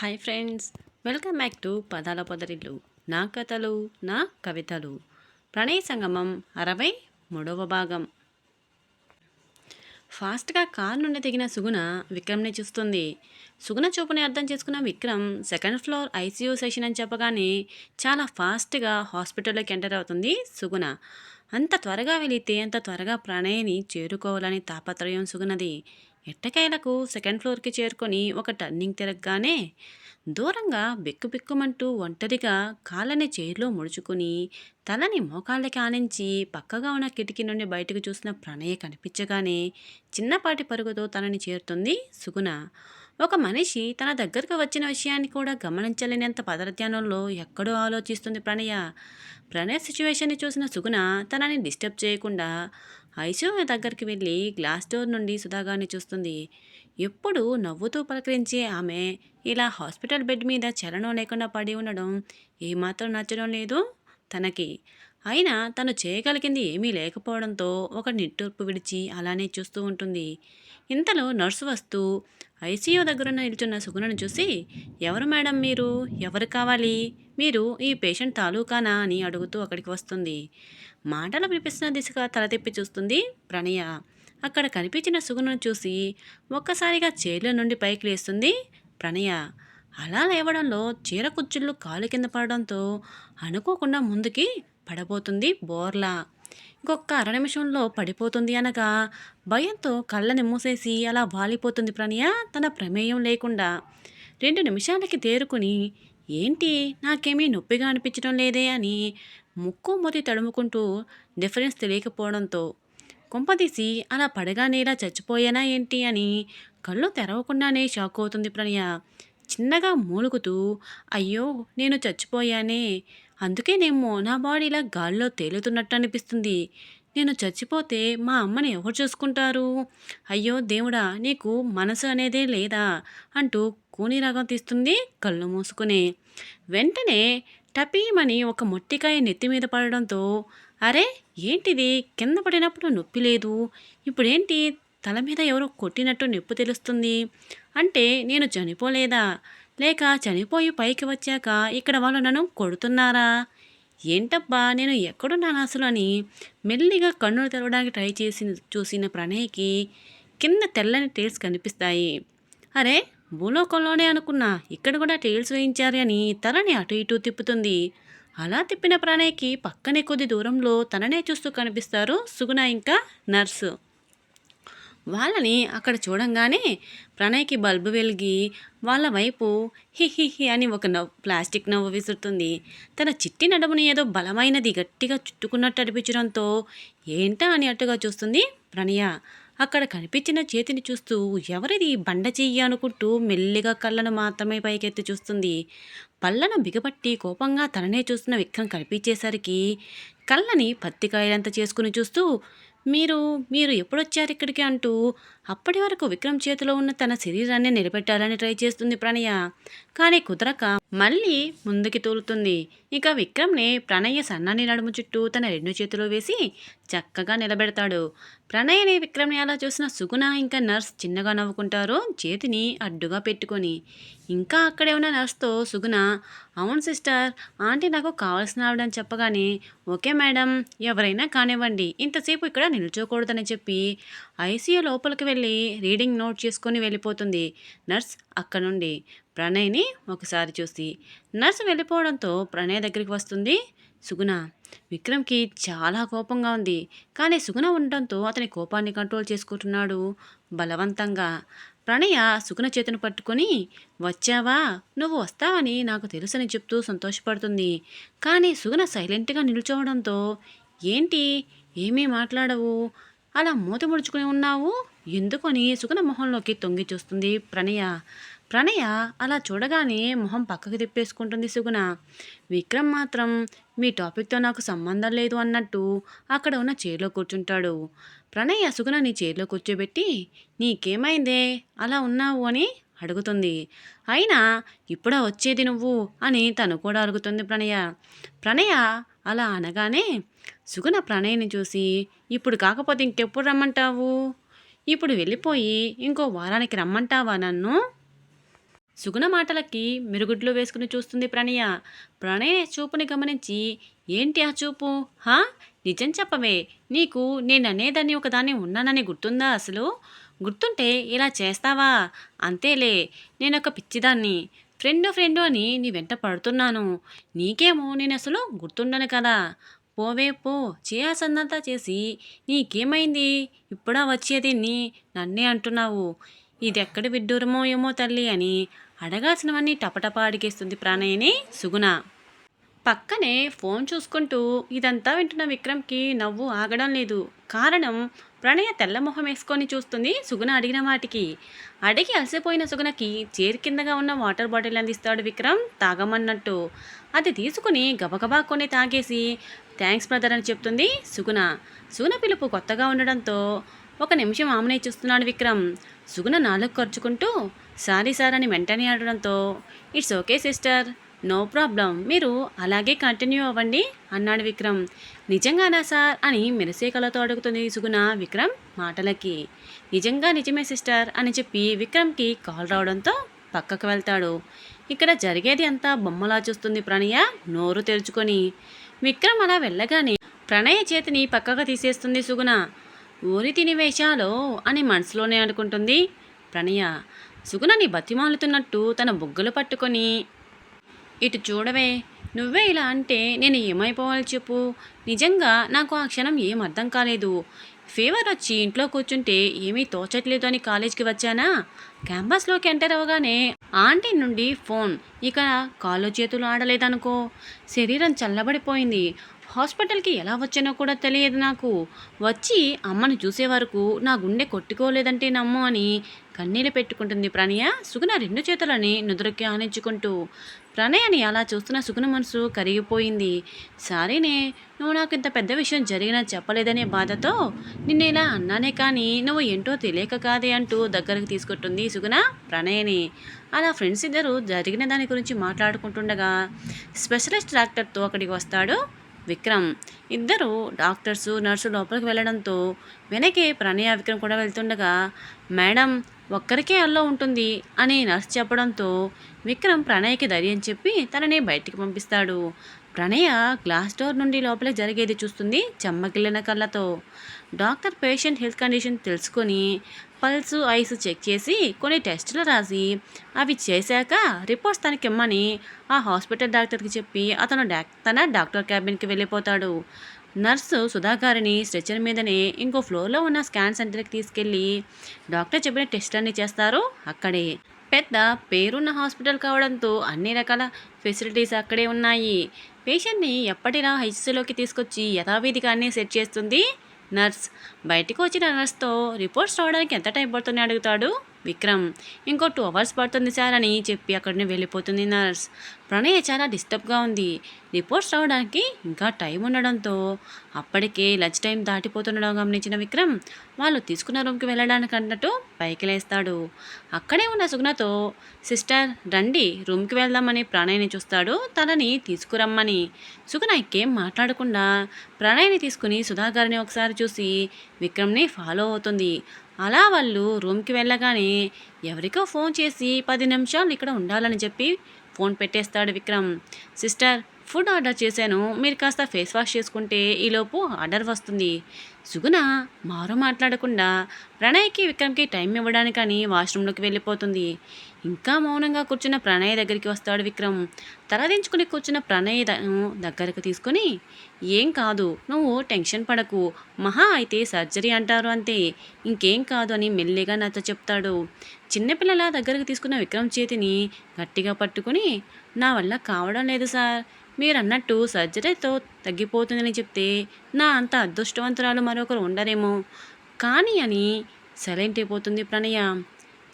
Hi friends welcome back to పదాల పొదరిల్లు. నా కథలు నా కవితలు. ప్రణయ సంగమం అరవై మూడవ భాగం. ఫాస్ట్గా కార్ నుండి దిగిన సుగుణ విక్రమ్ని చూస్తుంది. సుగుణ చూపుని అర్థం చేసుకున్న Vikram second floor ICU session అని చెప్పగానే చాలా ఫాస్ట్గా హాస్పిటల్లోకి ఎంటర్ అవుతుంది సుగుణ. అంత త్వరగా వెళితే అంత త్వరగా ప్రణయని చేరుకోవాలని తాపత్రయం సుగునది ఎట్టకేలకు సెకండ్ ఫ్లోర్కి చేరుకొని ఒక టర్నింగ్ తిరగగానే దూరంగా బిక్కుబిక్కుమంటూ ఒంటరిగా కాళ్ళని చైర్లో ముడుచుకుని తలని మోకాళ్ళకి ఆనించి పక్కగా ఉన్న కిటికీ నుండి బయటకు చూసిన ప్రణయ కనిపించగానే చిన్నపాటి పరుగుతో తనని చేరుతుంది సుగుణ. ఒక మనిషి తన దగ్గరకు వచ్చిన విషయాన్ని కూడా గమనించలేనంత పదరధ్యానంలో ఎక్కడో ఆలోచిస్తుంది ప్రణయ. ప్రణయ సిచ్యువేషన్ని చూసిన సుగుణ తనని డిస్టర్బ్ చేయకుండా ఐసీయూ దగ్గరికి వెళ్ళి గ్లాస్ డోర్ నుండి సుధాగాన్ని చూస్తుంది. ఎప్పుడు నవ్వుతూ పలకరించే ఆమె ఇలా హాస్పిటల్ బెడ్ మీద చలనం లేకుండా పడి ఉండడం ఏమాత్రం నచ్చడం లేదు తనకి. అయినా తను చేయగలిగింది ఏమీ లేకపోవడంతో ఒక నిట్టూర్పు విడిచి అలానే చూస్తూ ఉంటుంది. ఇంతలో నర్సు వస్తూ ఐసీయూ దగ్గర నిల్చున్న సుగుణను చూసి ఎవరు మేడం మీరు? ఎవరు కావాలి? మీరు ఈ పేషెంట్ తాలూకానా? అని అడుగుతూ అక్కడికి వస్తుంది. మాటలు వినిపిస్తున్న దిశగా తల తిప్పి చూస్తుంది ప్రణయ. అక్కడ కనిపించిన సుగుణను చూసి ఒక్కసారిగా చీరల నుండి పైకి లేస్తుంది ప్రణయ. అలా లేవడంలో చీర కుచ్చుళ్ళు కాలు కింద పడడంతో అనుకోకుండా ముందుకి పడబోతుంది బోర్లా. ఇంకొక అర నిమిషంలో పడిపోతుంది అనగా భయంతో కళ్ళని మూసేసి అలా వాలిపోతుంది ప్రణయ తన ప్రమేయం లేకుండా. రెండు నిమిషాలకి తేరుకుని ఏంటి? నాకేమీ నొప్పిగా అనిపించడం లేదే అని ముక్కు మొరి తడుముకుంటూ డిఫరెన్స్ తెలియకపోవడంతో కుంపదీసి అలా పడగానే ఇలా చచ్చిపోయానా ఏంటి అని కళ్ళు తెరవకుండానే షాక్ అవుతుంది ప్రణయ. చిన్నగా మూలుగుతూ అయ్యో నేను చచ్చిపోయానే. అందుకేనేమో నా బాడీ ఇలా గాల్లో తేలుతున్నట్టు అనిపిస్తుంది. నేను చచ్చిపోతే మా అమ్మని ఎవరు చూసుకుంటారు? అయ్యో దేవుడా నీకు మనసు అనేదే లేదా? అంటూ కూని రాగం తీస్తుంది కళ్ళు మూసుకుని. వెంటనే టపీమని ఒక మొట్టికాయ నెత్తి మీద పడడంతో అరే ఏంటిది? కింద పడినప్పుడు నొప్పి లేదు. ఇప్పుడేంటి? తల మీద ఎవరో కొట్టినట్టు నొప్పి తెలుస్తుంది. అంటే నేను చనిపోలేదా? లేక చనిపోయి పైకి వచ్చాక ఇక్కడ వాళ్ళు నన్ను కొడుతున్నారా? ఏంటబ్బా నేను ఎక్కడున్నాను అసలు అని మెల్లిగా కన్నులు తెరవడానికి ట్రై చేసి చూసిన ప్రణయ్కి కింద తెల్లని టైల్స్ కనిపిస్తాయి. అరే భూలోకంలోనే అనుకున్నా ఇక్కడ కూడా టైల్స్ వేయించారు అని తలని అటు ఇటు తిప్పుతుంది. అలా తిప్పిన ప్రణయ్కి పక్కనే కొద్ది దూరంలో తననే చూస్తూ కనిపిస్తారు సుగుణ ఇంకా నర్సు. వాళ్ళని అక్కడ చూడంగానే ప్రణయ్కి బల్బు వెలిగి వాళ్ళ వైపు హి హి హి అని ఒక నవ్వు ప్లాస్టిక్ నవ్వు విసురుతుంది. తన చిట్టి నడుముని ఏదో బలమైనది గట్టిగా చుట్టుకున్నట్టు అనిపించడంతో ఏంటా అని అట్టుగా చూస్తుంది ప్రణయ. అక్కడ కనిపించిన చేతిని చూస్తూ ఎవరిది బండ చెయ్యి అనుకుంటూ మెల్లిగా కళ్ళను మాత్రమే పైకెత్తి చూస్తుంది. పళ్ళను బిగపట్టి కోపంగా తననే చూస్తున్న విక్రమ్ కనిపించేసరికి కళ్ళని పత్తికాయలంత చేసుకుని చూస్తూ మీరు మీరు ఎప్పుడొచ్చారు ఇక్కడికి అంటూ అప్పటి వరకు విక్రమ్ చేతిలో ఉన్న తన శరీరాన్ని నిలబెట్టాలని ట్రై చేస్తుంది ప్రణయ. కానీ కుదరక మళ్ళీ ముందుకి తోలుతుంది. ఇక విక్రమ్ని ప్రణయ సన్నని నడుము చుట్టూ తన రెండు చేతులు వేసి చక్కగా నిలబెడతాడు. ప్రణయని విక్రమ్ని అలా చూసిన సుగుణ ఇంకా నర్స్ చిన్నగా నవ్వుకుంటారు చేతిని అడ్డుగా పెట్టుకొని. ఇంకా అక్కడే ఉన్న నర్స్తో సుగుణ అవును సిస్టర్ ఆంటీ నాకు కావాల్సిన ఆవిడని చెప్పగానే ఓకే మేడం ఎవరైనా కానివ్వండి ఇంతసేపు ఇక్కడ నిల్చోకూడదని చెప్పి ఐసీయూ లోపలికి వెళ్ళి రీడింగ్ నోట్ చేసుకొని వెళ్ళిపోతుంది. నర్స్ అక్కడ నుండి ప్రణయ్ని ఒకసారి చూసి నర్స్ వెళ్ళిపోవడంతో ప్రణయ్ దగ్గరికి వస్తుంది. సుగుణ విక్రమ్కి చాలా కోపంగా ఉంది. కానీ సుగుణ ఉండటంతో అతని కోపాన్ని కంట్రోల్ చేసుకుంటున్నాడు బలవంతంగా. ప్రణయ సుగుణ చేతిని పట్టుకొని వచ్చావా? నువ్వు వస్తావని నాకు తెలుసని చెప్తూ సంతోషపడుతుంది. కానీ సుగుణ సైలెంట్గా నిల్చోవడంతో ఏంటి? ఏమీ మాట్లాడవు? అలా మూత ముడుచుకుని ఉన్నావు? ఎందుకని సుగుణ మొహంలోకి తొంగి చూస్తుంది ప్రణయ. ప్రణయ అలా చూడగానే మొహం పక్కకు తిప్పేసుకుంటుంది సుగుణ. విక్రమ్ మాత్రం మీ టాపిక్తో నాకు సంబంధం లేదు అన్నట్టు అక్కడ ఉన్న చైర్లో కూర్చుంటాడు. ప్రణయ సుగుణని చైర్లో కూర్చోబెట్టి నీకేమైందే? అలా ఉన్నావు అని అడుగుతుంది. అయినా ఇప్పుడా వచ్చేది నువ్వు అని తను కూడా అడుగుతుంది ప్రణయ. ప్రణయ అలా అనగానే సుగుణ ప్రణయ్ని చూసి ఇప్పుడు కాకపోతే ఇంకెప్పుడు రమ్మంటావు? ఇప్పుడు వెళ్ళిపోయి ఇంకో వారానికి రమ్మంటావా నన్ను? సుగుణ మాటలకి మెరుగుడ్లు వేసుకుని చూస్తుంది ప్రణయ. ప్రణయ చూపుని గమనించి ఏంటి ఆ చూపు? హా? నిజం చెప్పవే. నీకు నేను అనేదాన్ని ఒకదాన్ని ఉన్నానని గుర్తుందా అసలు? గుర్తుంటే ఇలా చేస్తావా? అంతేలే నేనొక పిచ్చిదాన్ని. ఫ్రెండ్ ఫ్రెండు అని నీ వెంట పడుతున్నాను. నీకేమో నేను అసలు గుర్తుండను కదా. పోవే పో. చేయాల్సిందంతా చేసి నీకేమైంది? ఇప్పుడా వచ్చేది నీ నన్నే అంటున్నావు. ఇది ఎక్కడ విడ్డూరమో ఏమో తల్లి అని అడగాల్సినవన్నీ టపటప అడిగేస్తుంది ప్రాణయ్యని సుగుణ. పక్కనే ఫోన్ చూసుకుంటూ ఇదంతా వింటున్న విక్రమ్కి నవ్వు ఆగడం లేదు. కారణం ప్రణయ తెల్లమొహం వేసుకొని చూస్తుంది సుగుణ అడిగిన వాటికి అడిగి అలసిపోయిన సుగుణకి చేరి కిందగా ఉన్న వాటర్ బాటిల్ అందిస్తాడు విక్రమ్ తాగమన్నట్టు. అది తీసుకుని గబగబా కొని తాగేసి థ్యాంక్స్ బ్రదర్ అని చెప్తుంది సుగుణ. సుగుణ పిలుపు కొత్తగా ఉండడంతో ఒక నిమిషం ఆమెనే చూస్తున్నాడు విక్రమ్. సుగుణ నాలుగు ఖర్చుకుంటూ సారీ సార్ అని వెంటనే ఆడడంతో it's okay sister. No problem. మీరు అలాగే కంటిన్యూ అవ్వండి అన్నాడు విక్రమ్. నిజంగానా సార్? అని మెరిసే కళతో అడుగుతుంది సుగుణ విక్రమ్ మాటలకి. నిజంగా నిజమే సిస్టర్ అని చెప్పి విక్రమ్కి కాల్ రావడంతో పక్కకు వెళ్తాడు. ఇక్కడ జరిగేది అంతా బొమ్మలా చూస్తుంది ప్రణయ నోరు తెరుచుకొని. విక్రమ్ అలా వెళ్ళగానే ప్రణయ చేతిని పక్కకు తీసేస్తుంది సుగుణ. ఊరి తిని వేషాలో అని మనసులోనే అనుకుంటుంది ప్రణయ. సుగుణని బతిమాలుతున్నట్టు తన బుగ్గలు పట్టుకొని ఇటు చూడవే నువ్వే ఇలా అంటే నేను ఏమైపోవాలి చెప్పు. నిజంగా నాకు ఆ క్షణం ఏం అర్థం కాలేదు. ఫీవర్ వచ్చి ఇంట్లో కూర్చుంటే ఏమీ తోచట్లేదు అని కాలేజ్కి వచ్చానా? క్యాంపస్లోకి ఎంటర్ అవ్వగానే ఆంటీ నుండి ఫోన్. ఇక కాళ్ళు చేతులు ఆడలేదనుకో. శరీరం చల్లబడిపోయింది. హాస్పిటల్కి ఎలా వచ్చానో కూడా తెలియదు నాకు. వచ్చి అమ్మని చూసే వరకు నా గుండె కొట్టుకోలేదంటే నమ్ము అని కన్నీళ్ళు పెట్టుకుంటుంది ప్రణయ. సుగుణ రెండు చేతులని నుదురుకి ఆనించుకుంటూ. ప్రణయని అలా చూస్తున్న సుగుణ మనసు కరిగిపోయింది. సారీనే నువ్వు నాకు ఇంత పెద్ద విషయం జరిగినా చెప్పలేదనే బాధతో నిన్న ఇలా అన్నానే కానీ నువ్వు ఏంటో తెలియక కాదే అంటూ దగ్గరకు తీసుకుంటుంది సుగుణ ప్రణయని. అలా ఫ్రెండ్స్ ఇద్దరు జరిగిన దాని గురించి మాట్లాడుకుంటుండగా స్పెషలిస్ట్ డాక్టర్తో అక్కడికి వస్తాడు. విక్రమ్. ఇద్దరు డాక్టర్స్ నర్సు లోపలికి వెళ్ళడంతో వెనకే ప్రణయ విక్రమ్ కూడా వెళ్తుండగా మేడం ఒక్కరికే అల్లో ఉంటుంది అని నర్స్ చెప్పడంతో విక్రమ్ ప్రణయ్కి ధైర్యం చెప్పి తనని బయటికి పంపిస్తాడు. ప్రణయ గ్లాస్ డోర్ నుండి లోపలికి జరిగేది చూస్తుంది చెమ్మకిల్లిన కళ్ళతో. డాక్టర్ పేషెంట్ హెల్త్ కండిషన్ తెలుసుకొని పల్స్ ఐస్ చెక్ చేసి కొన్ని టెస్టులు రాసి అవి చేశాక రిపోర్ట్స్ తనకి ఇమ్మని ఆ హాస్పిటల్ డాక్టర్కి చెప్పి అతను డాక్ తన డాక్టర్ క్యాబిన్కి వెళ్ళిపోతాడు. నర్సు సుధాకారిని స్ట్రెచర్ మీదనే ఇంకో ఫ్లోర్లో ఉన్న స్కాన్ సెంటర్కి తీసుకెళ్ళి డాక్టర్ చెప్పిన టెస్ట్ అన్నీ చేస్తారు అక్కడే. పెద్ద పేరున్న హాస్పిటల్ కావడంతో అన్ని రకాల ఫెసిలిటీస్ అక్కడే ఉన్నాయి. పేషెంట్ని ఎప్పటిలా హెచ్సిలోకి తీసుకొచ్చి యథావిధిగా అన్నీ సెట్ చేస్తుంది? నర్స్. బయటికి వచ్చిన నర్స్తో రిపోర్ట్స్ రావడానికి ఎంత టైం పడుతుందని అడుగుతాడు? విక్రమ్ ఇంకో టూ అవర్స్ పడుతుంది సార్ అని చెప్పి అక్కడిని వెళ్ళిపోతుంది నర్స్. ప్రణయ చాలా డిస్టర్బ్గా ఉంది. రిపోర్ట్స్ రావడానికి ఇంకా టైం ఉండడంతో అప్పటికే లంచ్ టైం దాటిపోతుండడం గమనించిన విక్రమ్ వాళ్ళు తీసుకున్న రూమ్కి వెళ్ళడానికి అన్నట్టు పైకి లేస్తాడు. అక్కడే ఉన్న సుగుణతో సిస్టర్ రండి రూమ్కి వెళ్దామని ప్రణయ్ని చూస్తాడు. తనని తీసుకురమ్మని. సుగుణ ఇంకేం మాట్లాడకుండా ప్రణయ్ని తీసుకుని సుధాకర్ని ఒకసారి చూసి విక్రమ్ని ఫాలో అవుతుంది. అలా వాళ్ళు రూమ్కి వెళ్ళగానే ఎవరికో ఫోన్ చేసి పది నిమిషాలు ఇక్కడ ఉండాలని చెప్పి ఫోన్ పెట్టేస్తాడు విక్రమ్. సిస్టర్ ఫుడ్ ఆర్డర్ చేశాను. మీరు కాస్త ఫేస్ వాష్ చేసుకుంటే ఈలోపు ఆర్డర్ వస్తుంది. సుగుణ మారు మాట్లాడకుండా ప్రణయ్కి విక్రమ్కి టైం ఇవ్వడానికని వాష్రూమ్లోకి వెళ్ళిపోతుంది. ఇంకా మౌనంగా కూర్చున్న ప్రణయ్ దగ్గరికి వస్తాడు విక్రమ్. తలదించుకుని కూర్చున్న ప్రణయ్ దగ్గరకు తీసుకొని ఏం కాదు నువ్వు టెన్షన్ పడకు. మహా అయితే సర్జరీ అంటారు అంతే. ఇంకేం కాదు అని మెల్లిగా నాతో చెప్తాడు. చిన్నపిల్లల దగ్గరకు తీసుకున్న విక్రమ్ చేతిని గట్టిగా పట్టుకుని నా వల్ల కావడం లేదు సార్. మీరు అన్నట్టు సర్జరీతో తగ్గిపోతుందని చెప్తే నా అంత అదృష్టవంతురాలు మరొకరు ఉండరేమో. కానీ అని సైలెంట్ అయిపోతుంది ప్రణయ.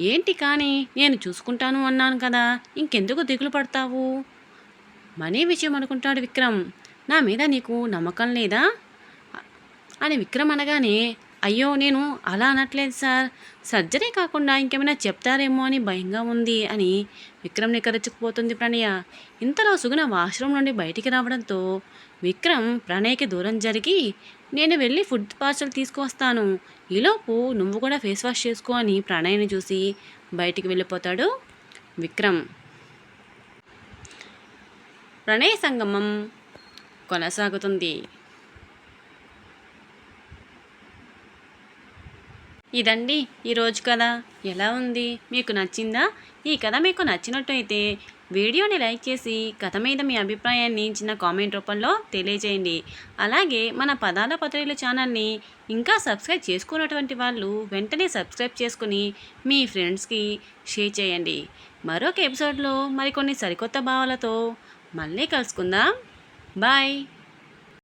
ఏంటి కానీ నేను చూసుకుంటాను అన్నాను కదా. ఇంకెందుకు దిగులు పడతావు? మనీ విషయం అనుకుంటాడు విక్రమ్. నా మీద నీకు నమ్మకం లేదా? అని విక్రమ్ అనగానే అయ్యో నేను అలా అనట్లేదు సార్. సర్జరీ కాకుండా ఇంకేమైనా చెప్తారేమో అని భయంగా ఉంది అని విక్రమ్ నిక్కరచుకుపోతుంది ప్రణయ. ఇంతలో సుగుణ వాష్రూమ్ నుండి బయటికి రావడంతో విక్రమ్ ప్రణయ్కి దూరం జరిగి నేను వెళ్ళి ఫుడ్ పార్సల్ తీసుకువస్తాను. ఈలోపు నువ్వు కూడా ఫేస్ వాష్ చేసుకో అని ప్రణయ్ని చూసి బయటికి వెళ్ళిపోతాడు విక్రమ్. ప్రణయ సంగమం కొనసాగుతుంది. ఇదండి ఈరోజు కథ. ఎలా ఉంది? మీకు నచ్చిందా? ఈ కథ మీకు నచ్చినట్టయితే వీడియోని లైక్ చేసి కథ మీద మీ అభిప్రాయాన్ని చిన్న కామెంట్ రూపంలో తెలియజేయండి. అలాగే మన పదాల పత్రికల ఛానల్ని ఇంకా సబ్స్క్రైబ్ చేసుకున్నటువంటి వాళ్ళు వెంటనే సబ్స్క్రైబ్ చేసుకుని మీ ఫ్రెండ్స్కి షేర్ చేయండి. మరొక ఎపిసోడ్లో మరికొన్ని సరికొత్త భావాలతో మళ్ళీ కలుసుకుందాం. బాయ్!